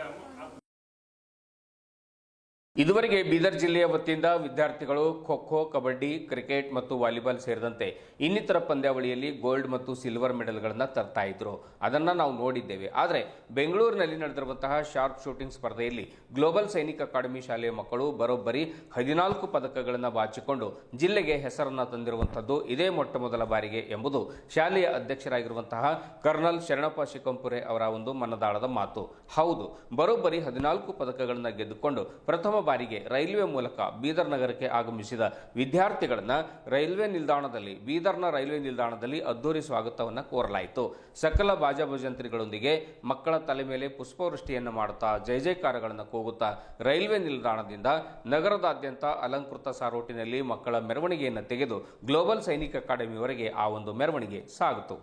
我 ಇದುವರೆಗೆ ಬೀದರ್ ಜಿಲ್ಲೆಯ ವತಿಯಿಂದ ವಿದ್ಯಾರ್ಥಿಗಳು ಖೋ ಕಬಡ್ಡಿ, ಕ್ರಿಕೆಟ್ ಮತ್ತು ವಾಲಿಬಾಲ್ ಸೇರಿದಂತೆ ಇನ್ನಿತರ ಪಂದ್ಯಾವಳಿಯಲ್ಲಿ ಗೋಲ್ಡ್ ಮತ್ತು ಸಿಲ್ವರ್ ಮೆಡಲ್ಗಳನ್ನು ತರ್ತಾ ಇದ್ರು. ಅದನ್ನು ನಾವು ನೋಡಿದ್ದೇವೆ. ಆದರೆ ಬೆಂಗಳೂರಿನಲ್ಲಿ ನಡೆದಿರುವಂತಹ ಶಾರ್ಪ್ ಶೂಟಿಂಗ್ ಸ್ಪರ್ಧೆಯಲ್ಲಿ ಗ್ಲೋಬಲ್ ಸೈನಿಕ್ ಅಕಾಡೆಮಿ ಶಾಲೆಯ ಮಕ್ಕಳು ಬರೋಬ್ಬರಿ ಹದಿನಾಲ್ಕು ಪದಕಗಳನ್ನು ಬಾಚಿಕೊಂಡು ಜಿಲ್ಲೆಗೆ ಹೆಸರನ್ನು ತಂದಿರುವಂಥದ್ದು ಇದೇ ಮೊಟ್ಟ ಮೊದಲ ಬಾರಿಗೆ ಎಂಬುದು ಶಾಲೆಯ ಅಧ್ಯಕ್ಷರಾಗಿರುವಂತಹ ಕರ್ನಲ್ ಶರಣಪ್ಪ ಶಿಕಂಪುರೆ ಅವರ ಒಂದು ಮನದಾಳದ ಮಾತು. ಹೌದು, ಬರೋಬ್ಬರಿ ಹದಿನಾಲ್ಕು ಪದಕಗಳನ್ನು ಗೆದ್ದುಕೊಂಡು ಪ್ರಥಮ ಬಾರಿಗೆ ರೈಲ್ವೆ ಮೂಲಕ ಬೀದರ್ ನಗರಕ್ಕೆ ಆಗಮಿಸಿದ ವಿದ್ಯಾರ್ಥಿಗಳನ್ನು ರೈಲ್ವೆ ನಿಲ್ದಾಣದಲ್ಲಿ, ಬೀದರ್ನ ರೈಲ್ವೆ ನಿಲ್ದಾಣದಲ್ಲಿ ಅದ್ದೂರಿ ಸ್ವಾಗತವನ್ನು ಕೋರಲಾಯಿತು. ಸಕಲ ಬಾಜಾಭಜಂತ್ರಿಗಳೊಂದಿಗೆ ಮಕ್ಕಳ ತಲೆ ಮೇಲೆ ಪುಷ್ಪವೃಷ್ಟಿಯನ್ನು ಮಾಡುತ್ತಾ ಜಯ ಜಯಕಾರಗಳನ್ನು ಕೂಗುತ್ತಾ ರೈಲ್ವೆ ನಿಲ್ದಾಣದಿಂದ ನಗರದಾದ್ಯಂತ ಅಲಂಕೃತ ಸಾರೋಟಿನಲ್ಲಿ ಮಕ್ಕಳ ಮೆರವಣಿಗೆಯನ್ನು ತೆಗೆದು ಗ್ಲೋಬಲ್ ಸೈನಿಕ ಅಕಾಡೆಮಿವರೆಗೆ ಆ ಒಂದು ಮೆರವಣಿಗೆ ಸಾಗಿತು.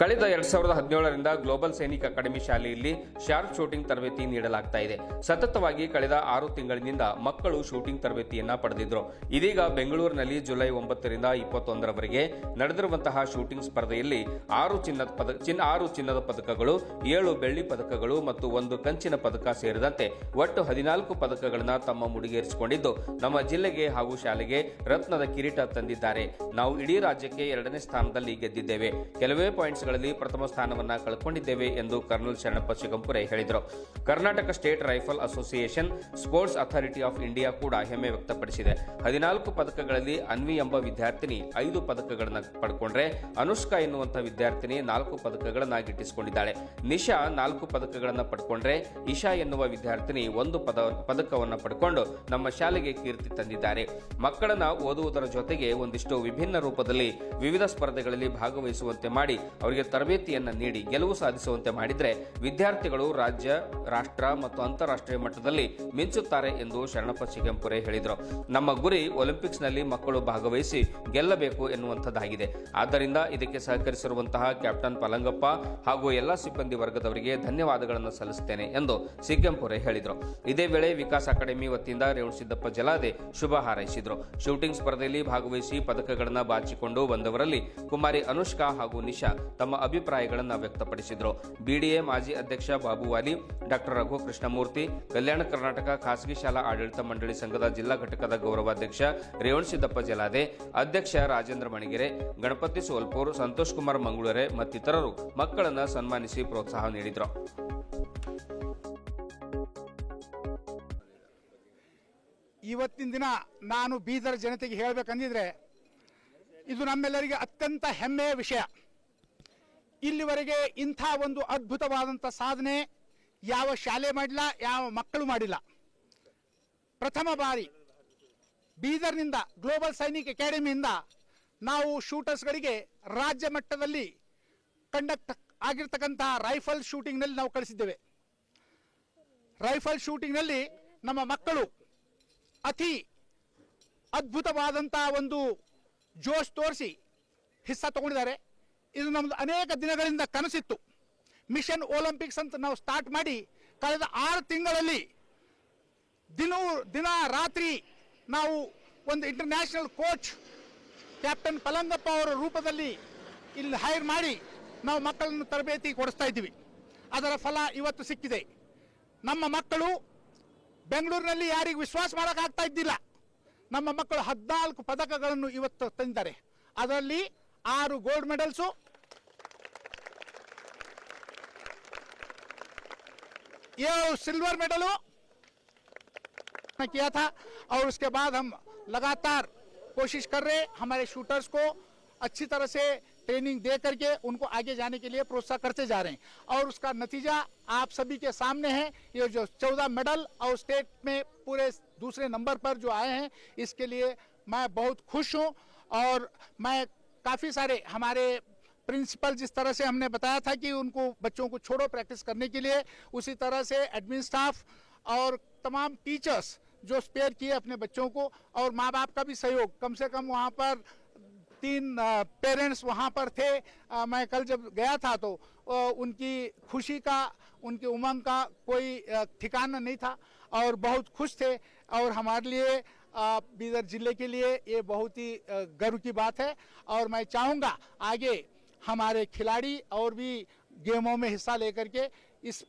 ಕಳೆದ ಎರಡ್ ಸಾವಿರದ ಹದಿನೇಳರಿಂದ ಗ್ಲೋಬಲ್ ಸೈನಿಕ್ ಅಕಾಡೆಮಿ ಶಾಲೆಯಲ್ಲಿ ಶಾರ್ಪ್ ಶೂಟಿಂಗ್ ತರಬೇತಿ ನೀಡಲಾಗ್ತಾ ಇದೆ. ಸತತವಾಗಿ ಕಳೆದ ಆರು ತಿಂಗಳಿನಿಂದ ಮಕ್ಕಳು ಶೂಟಿಂಗ್ ತರಬೇತಿಯನ್ನ ಪಡೆದಿದ್ರು. ಇದೀಗ ಬೆಂಗಳೂರಿನಲ್ಲಿ ಜುಲೈ ಒಂಬತ್ತರಿಂದ ಇಪ್ಪತ್ತೊಂದರವರೆಗೆ ನಡೆದಿರುವಂತಹ ಶೂಟಿಂಗ್ ಸ್ಪರ್ಧೆಯಲ್ಲಿ ಆರು ಚಿನ್ನದ ಪದ ಚಿನ್ನ ಆರು ಚಿನ್ನದ ಪದಕಗಳು, ಏಳು ಬೆಳ್ಳಿ ಪದಕಗಳು ಮತ್ತು ಒಂದು ಕಂಚಿನ ಪದಕ ಸೇರಿದಂತೆ ಒಟ್ಟು ಹದಿನಾಲ್ಕು ಪದಕಗಳನ್ನು ತಮ್ಮ ಮುಡಿಗೇರಿಸಿಕೊಂಡಿದ್ದು, ನಮ್ಮ ಜಿಲ್ಲೆಗೆ ಹಾಗೂ ಶಾಲೆಗೆ ರತ್ನದ ಕಿರೀಟ ತಂದಿದ್ದಾರೆ. ನಾವು ಇಡೀ ರಾಜ್ಯಕ್ಕೆ ಎರಡನೇ ಸ್ಥಾನದಲ್ಲಿ ಗೆದ್ದಿದ್ದೇವೆ. ಕೆಲವೇ ಪಾಯಿಂಟ್ಸ್ಗಳಲ್ಲಿ ಪ್ರಥಮ ಸ್ಥಾನವನ್ನು ಕಳ್ಕೊಂಡಿದ್ದೇವೆ ಎಂದು ಕರ್ನಲ್ ಶರಣಪ್ಪ ಶಿಗಂಪುರೆ ಹೇಳಿದರು. Karnataka State Rifle Association Sports Authority of India ಕೂಡ ಹೆಮ್ಮೆ ವ್ಯಕ್ತಪಡಿಸಿದೆ. ಹದಿನಾಲ್ಕು ಪದಕಗಳಲ್ಲಿ ಅನ್ವಿ ಎಂಬ ವಿದ್ಯಾರ್ಥಿನಿ ಐದು ಪದಕಗಳನ್ನು ಪಡ್ಕೊಂಡ್ರೆ ಅನುಷ್ಕಾ ಎನ್ನುವಂಥ ವಿದ್ಯಾರ್ಥಿನಿ ನಾಲ್ಕು ಪದಕಗಳನ್ನು ಗಿಟ್ಟಿಸಿಕೊಂಡಿದ್ದಾಳೆ ನಿಶಾ ನಾಲ್ಕು ಪದಕಗಳನ್ನು ಪಡ್ಕೊಂಡ್ರೆ ಇಶಾ ಎನ್ನುವ ವಿದ್ಯಾರ್ಥಿನಿ ಒಂದು ಪದ, ಪದಕವನ್ನು ಪಡ್ಕೊಂಡು ನಮ್ಮ ಶಾಲೆಗೆ ಕೀರ್ತಿ ತಂದಿದ್ದಾರೆ. ಮಕ್ಕಳನ್ನ ಓದುವುದರ ಜೊತೆಗೆ ಒಂದಿಷ್ಟು ವಿಭಿನ್ನ ರೂಪದಲ್ಲಿ ವಿವಿಧ ಸ್ಪರ್ಧೆಗಳಲ್ಲಿ ಭಾಗವಹಿಸುವಂತೆ ಮಾಡಿ ಅವರಿಗೆ ತರಬೇತಿಯನ್ನ ನೀಡಿ ಗೆಲುವು ಸಾಧಿಸುವಂತೆ ಮಾಡಿದರೆ ವಿದ್ಯಾರ್ಥಿಗಳು ರಾಜ್ಯ, ರಾಷ್ಟ್ರ ಮತ್ತು ಅಂತಾರಾಷ್ಟ್ರೀಯ ಮಟ್ಟದಲ್ಲಿ ಮಿಂಚುತ್ತಾರೆ ಎಂದು ಶರಣಪ್ಪ ಚಿಗಂಪುರೆ ಹೇಳಿದರು. ನಮ್ಮ ಗುರಿ ಒಲಿಂಪಿಕ್ಸ್ನಲ್ಲಿ ಮಕ್ಕಳು ಭಾಗವಹಿಸಿ ಗೆಲ್ಲಬೇಕು ಎನ್ನುವಂಥದ್ದಾಗಿದೆ. ಆದ್ದರಿಂದ ಇದಕ್ಕೆ ಸಹಕರಿಸಿರುವಂತಹ ಕ್ಯಾಪ್ಟನ್ ಪಲಂಗಪ್ಪ ಹಾಗೂ ಎಲ್ಲ ಸಿಬ್ಬಂದಿ ವರ್ಗದವರಿಗೆ ಧನ್ಯವಾದಗಳನ್ನು ಸಲ್ಲಿಸುತ್ತೇನೆ ಎಂದು ಸಿಗ್ಗಂಪುರೆ ಹೇಳಿದರು. ಇದೇ ವೇಳೆ ವಿಕಾಸ್ ಅಕಾಡೆಮಿ ವತಿಯಿಂದ ರೇವಣಸಿದ್ದಪ್ಪ ಜಲಾದೆ ಶುಭ ಹಾರೈಸಿದರು. ಶೂಟಿಂಗ್ ಸ್ಪರ್ಧೆಯಲ್ಲಿ ಭಾಗವಹಿಸಿ ಪದಕಗಳನ್ನು ಬಾಚಿಕೊಂಡು ಬಂದವರಲ್ಲಿ ಕುಮಾರಿ ಅನುಷ್ಕಾ ಹಾಗೂ ನಿಶಾ ತಮ್ಮ ಅಭಿಪ್ರಾಯಗಳನ್ನು ವ್ಯಕ್ತಪಡಿಸಿದರು. ಬಿಡಿಎ ಮಾಜಿ ಅಧ್ಯಕ್ಷ ಬಾಬು ವಾಲಿ, ಡಾಕ್ಟರ್ ರಘು ಕೃಷ್ಣಮೂರ್ತಿ ಕಲ್ಯಾಣ ಕರ್ನಾಟಕ ಖಾಸಗಿ ಶಾಲಾ ಆಡಳಿತ ಮಂಡಳಿ ಸಂಘದ ಜಿಲ್ಲಾ ಘಟಕದ ಗೌರವಾಧ್ಯಕ್ಷ ರೇವಣಸಿದ್ದಪ್ಪ ಜಲಾದೆ, ಅಧ್ಯಕ್ಷ ರಾಜೇಂದ್ರ ಮಣಿಗೆರೆ, ಗಣಪತಿ ಸೋಲ್ಪೂರ್, ಸಂತೋಷ್ ಕುಮಾರ್ ಮಂಗಳೂರೆ ಮತ್ತಿತರರು ಮಕ್ಕಳನ್ನು ಸನ್ಮಾನಿಸಿ ಪ್ರೋತ್ಸಾಹ ನೀಡಿದರು. ಇವತ್ತಿನ ದಿನ ನಾನು ಬೀದರ್ ಜನತೆಗೆ ಹೇಳಬೇಕಂದಿದ್ರೆ, ಇದು ನಮ್ಮೆಲ್ಲರಿಗೆ ಅತ್ಯಂತ ಹೆಮ್ಮೆಯ ವಿಷಯ. ಇಲ್ಲಿವರೆಗೆ ಇಂಥ ಒಂದು ಅದ್ಭುತವಾದಂಥ ಸಾಧನೆ ಯಾವ ಶಾಲೆ ಮಾಡಿಲ್ಲ ಯಾವ ಮಕ್ಕಳು ಮಾಡಿಲ್ಲ. ಪ್ರಥಮ ಬಾರಿ ಬೀದರ್ನಿಂದ ಗ್ಲೋಬಲ್ ಸೈನಿಕ್ ಅಕಾಡೆಮಿಯಿಂದ ನಾವು ಶೂಟರ್ಸ್ಗಳಿಗೆ ರಾಜ್ಯ ಮಟ್ಟದಲ್ಲಿ ಕಂಡಕ್ಟ್ ಆಗಿರ್ತಕ್ಕಂಥ ರೈಫಲ್ ಶೂಟಿಂಗ್ನಲ್ಲಿ ನಾವು ಕಳಿಸಿದ್ದೇವೆ. ರೈಫಲ್ ಶೂಟಿಂಗ್ನಲ್ಲಿ ನಮ್ಮ ಮಕ್ಕಳು ಅತಿ ಅದ್ಭುತವಾದಂಥ ಒಂದು ಜೋಶ್ ತೋರಿಸಿ ಹಿಸ್ಸಾ ತಗೊಂಡಿದ್ದಾರೆ. ಇದು ನಮ್ಮದು ಅನೇಕ ದಿನಗಳಿಂದ ಕನಸಿತ್ತು. ಮಿಷನ್ ಒಲಿಂಪಿಕ್ಸ್ ಅಂತ ನಾವು ಸ್ಟಾರ್ಟ್ ಮಾಡಿ ಕಳೆದ ಆರು ತಿಂಗಳಲ್ಲಿ ದಿನೂ, ದಿನ ರಾತ್ರಿ ನಾವು ಒಂದು ಇಂಟರ್ನ್ಯಾಷನಲ್ ಕೋಚ್ ಕ್ಯಾಪ್ಟನ್ ಪಲಂಗಪ್ಪ ಅವರ ರೂಪದಲ್ಲಿ ಇಲ್ಲಿ ಹೈರ್ ಮಾಡಿ ನಾವು ಮಕ್ಕಳನ್ನು ತರಬೇತಿ ಕೊಡಿಸ್ತಾ ಇದ್ದೀವಿ. ಅದರ ಫಲ ಇವತ್ತು ಸಿಕ್ಕಿದೆ. ನಮ್ಮ ಮಕ್ಕಳು ಬೆಂಗಳೂರಿನಲ್ಲಿ ಯಾರಿಗೂ ವಿಶ್ವಾಸ ಮಾಡೋಕ್ಕಾಗ್ತಾ ಇದ್ದಿಲ್ಲ. ನಮ್ಮ ಮಕ್ಕಳು ಹದಿನಾಲ್ಕು ಪದಕಗಳನ್ನು ಇವತ್ತು ತಂದಿದ್ದಾರೆ. ಅದರಲ್ಲಿ ಆರು ಗೋಲ್ಡ್ ಮೆಡಲ್ಸು ये सिल्वर मेडल किया था, और उसके बाद हम लगातार कोशिश कर रहे हमारे शूटर्स को अच्छी तरह से ट्रेनिंग दे करके उनको आगे जाने के लिए प्रोत्साहन करते जा रहे हैं। और उसका नतीजा आप सभी के सामने है, ये जो चौदह मेडल और स्टेट में पूरे दूसरे नंबर पर जो आए हैं, इसके लिए मैं बहुत खुश हूँ, और मैं काफ़ी सारे हमारे प्रिंसिपल जिस तरह से हमने बताया था कि उनको बच्चों को छोड़ो प्रैक्टिस करने के लिए उसी तरह से एडमिन स्टाफ और तमाम टीचर्स जो स्पेयर किए अपने बच्चों को और माँ बाप का भी सहयोग। कम से कम वहाँ पर तीन पेरेंट्स वहाँ पर थे। अ, मैं कल जब गया था तो अ, उनकी खुशी का उनके उमंग का कोई ठिकाना नहीं था और बहुत खुश थे और हमारे लिए बीदर ज़िले के लिए ये बहुत ही गर्व की बात है और मैं चाहूँगा आगे हमारे खिलाड़ी और भी गेमों में हिस्सा लेकर के इस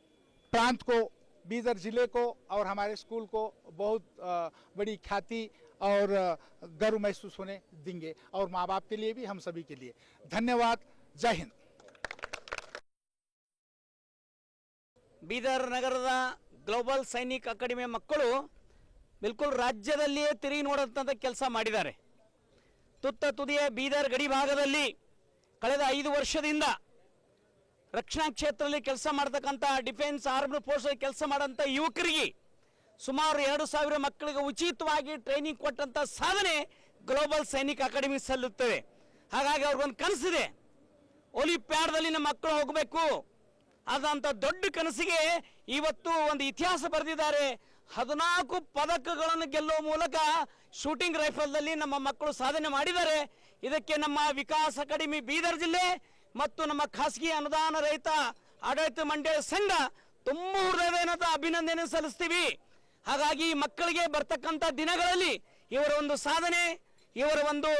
प्रांत को बीदर जिले को और हमारे स्कूल को बहुत अ, बड़ी ख्याति और अ, गर्व महसूस होने देंगे और माँ बाप के लिए भी हम सभी के लिए धन्यवाद जय हिंद ಬೀದರ್ ನಗರದ ಗ್ಲೋಬಲ್ ಸೈನಿಕ್ ಅಕಾಡೆಮಿಯ ಮಕ್ಕಳು ಬಿಲ್ಕುಲ್ ರಾಜ್ಯದಲ್ಲಿಯೇ ತಿರುಗಿ ನೋಡಂತ ಕೆಲಸ ಮಾಡಿದ್ದಾರೆ ತುತ್ತ ತುದಿಯ ಬೀದರ್ ಗಡಿ ಭಾಗದಲ್ಲಿ ಕಳೆದ ಐದು ವರ್ಷದಿಂದ ರಕ್ಷಣಾ ಕ್ಷೇತ್ರದಲ್ಲಿ ಕೆಲಸ ಮಾಡ್ತಕ್ಕಂಥ ಡಿಫೆನ್ಸ್ ಆರ್ಮ್ಡ್ ಫೋರ್ಸ್ ಕೆಲಸ ಮಾಡೋಂಥ ಯುವಕರಿಗೆ ಸುಮಾರು ಎರಡು ಸಾವಿರ ಮಕ್ಕಳಿಗೆ ಉಚಿತವಾಗಿ ಟ್ರೈನಿಂಗ್ ಕೊಟ್ಟಂಥ ಸಾಧನೆ ಗ್ಲೋಬಲ್ ಸೈನಿಕ್ ಅಕಾಡೆಮಿ ಸಲ್ಲುತ್ತದೆ. ಹಾಗಾಗಿ ಅವ್ರಿಗೊಂದು ಕನಸಿದೆ. ಒಲಿಂಪಿಯಾಡ್ದಲ್ಲಿ ನಮ್ಮ ಮಕ್ಕಳು ಹೋಗಬೇಕು. ಆದಂಥ ದೊಡ್ಡ ಕನಸಿಗೆ ಇವತ್ತು ಒಂದು ಇತಿಹಾಸ ಬರೆದಿದ್ದಾರೆ. ಹದಿನಾಲ್ಕು ಪದಕಗಳನ್ನು ಗೆಲ್ಲುವ ಮೂಲಕ ಶೂಟಿಂಗ್ ರೈಫಲ್ದಲ್ಲಿ ನಮ್ಮ ಮಕ್ಕಳು ಸಾಧನೆ ಮಾಡಿದ್ದಾರೆ. ಇದಕ್ಕೆ ನಮ್ಮ ವಿಕಾಸ್ ಅಕಾಡೆಮಿ ಬೀದರ್ ಜಿಲ್ಲೆ ಮತ್ತು ನಮ್ಮ ಖಾಸಗಿ ಅನುದಾನ ರಹಿತ ಆಡಳಿತ ಮಂಡಳಿ ಸಂಘ ತುಂಬ ಹೃದಯದ ಅಭಿನಂದನೆ ಸಲ್ಲಿಸ್ತೀವಿ. ಹಾಗಾಗಿ ಮಕ್ಕಳಿಗೆ ಬರ್ತಕ್ಕಂಥ ದಿನಗಳಲ್ಲಿ ಇವರ ಒಂದು ಸಾಧನೆ, ಇವರ ಒಂದು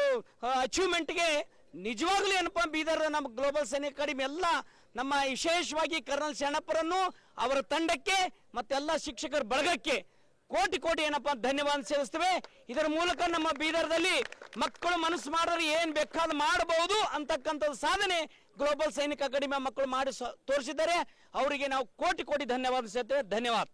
ಅಚೀವ್ಮೆಂಟ್ಗೆ ನಿಜವಾಗ್ಲೂ ಏನಪ್ಪ ಬೀದರ್ ನಮ್ಮ ಗ್ಲೋಬಲ್ ಸೈನಿಕ ಅಕಾಡೆಮಿ ಎಲ್ಲ ನಮ್ಮ ವಿಶೇಷವಾಗಿ ಕರ್ನಲ್ ಶರಣಪ್ಪರನ್ನು ಅವರ ತಂಡಕ್ಕೆ ಮತ್ತೆಲ್ಲ ಶಿಕ್ಷಕರ ಬಳಗಕ್ಕೆ ಕೋಟಿ ಕೋಟಿ ಏನಪ್ಪ ಧನ್ಯವಾದ ಸೇರಿಸ್ತೇವೆ. ಇದರ ಮೂಲಕ ನಮ್ಮ ಬೀದರ್ದಲ್ಲಿ ಮಕ್ಕಳು ಮನಸ್ಸು ಮಾಡಿದ್ರೆ ಏನು ಬೇಕಾದ ಮಾಡಬಹುದು ಅಂತಕ್ಕಂಥದ್ದು ಸಾಧನೆ ಗ್ಲೋಬಲ್ ಸೈನಿಕ ಅಕಾಡೆಮಿಯ ಮಕ್ಕಳು ಮಾಡಿ ತೋರಿಸಿದ್ದಾರೆ. ಅವರಿಗೆ ನಾವು ಕೋಟಿ ಕೋಟಿ ಧನ್ಯವಾದ ಸೇರ್ತೇವೆ. ಧನ್ಯವಾದ.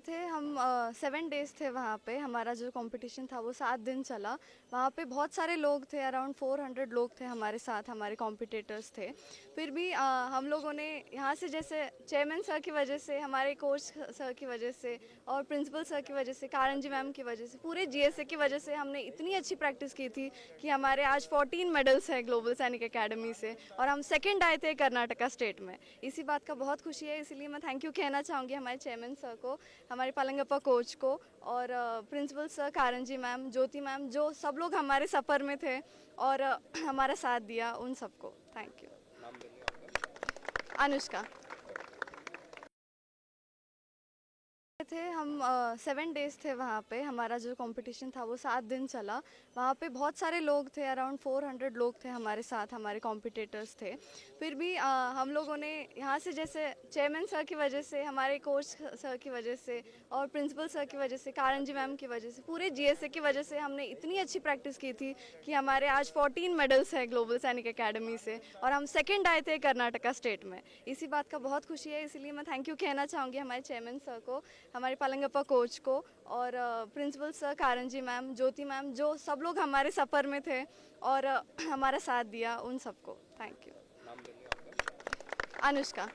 थे हम सेवन डेज़ थे वहाँ पे। हमारा जो कंपटीशन था वो सात दिन चला। वहाँ पे बहुत सारे लोग थे अराउंड फोर हंड्रेड लोग थे हमारे साथ हमारे कॉम्पिटिटर्स थे। फिर भी अ, हम लोगों ने यहाँ से जैसे चेयरमैन सर की वजह से हमारे कोच सर की वजह से और प्रिंसिपल सर की वजह से कारंजी मैम की वजह से पूरे जीएसए की वजह से हमने इतनी अच्छी प्रैक्टिस की थी कि हमारे आज 14 मेडल्स हैं ग्लोबल सैनिक अकेडमी से और हम सेकेंड आए थे कर्नाटका स्टेट में। इसी बात का बहुत खुशी है इसीलिए मैं थैंक यू कहना चाहूँगी हमारे चेयरमैन सर को। हमारे पलंगप्पा कोच को और प्रिंसिपल सर कारण जी मैम, ज्योति मैम, जो सब लोग हमारे सफ़र में थे और हमारा साथ दिया उन सबको। Thank you. अनुष्का। थे हम सेवन डेज़ थे वहाँ पे। हमारा जो कंपटीशन था वो सात दिन चला। वहाँ पे बहुत सारे लोग थे अराउंड फोर हंड्रेड लोग थे हमारे साथ हमारे कॉम्पिटिटर्स थे। फिर भी अ, हम लोगों ने यहाँ से जैसे चेयरमैन सर की वजह से हमारे कोच सर की वजह से और प्रिंसिपल सर की वजह से कारण जी मैम की वजह से पूरे जीएसए की वजह से हमने इतनी अच्छी प्रैक्टिस की थी कि हमारे आज 14 मेडल्स हैं ग्लोबल सैनिक अकेडमी से और हम सेकेंड आए थे कर्नाटका स्टेट में। इसी बात का बहुत खुशी है इसीलिए मैं थैंक यू कहना चाहूँगी हमारे चेयरमैन सर को। हमारे पालंगप्पा कोच को और प्रिंसिपल सर कारण जी मैम ज्योति मैम जो सब लोग हमारे सफ़र में थे और हमारा साथ दिया उन सबको। Thank you Anushka.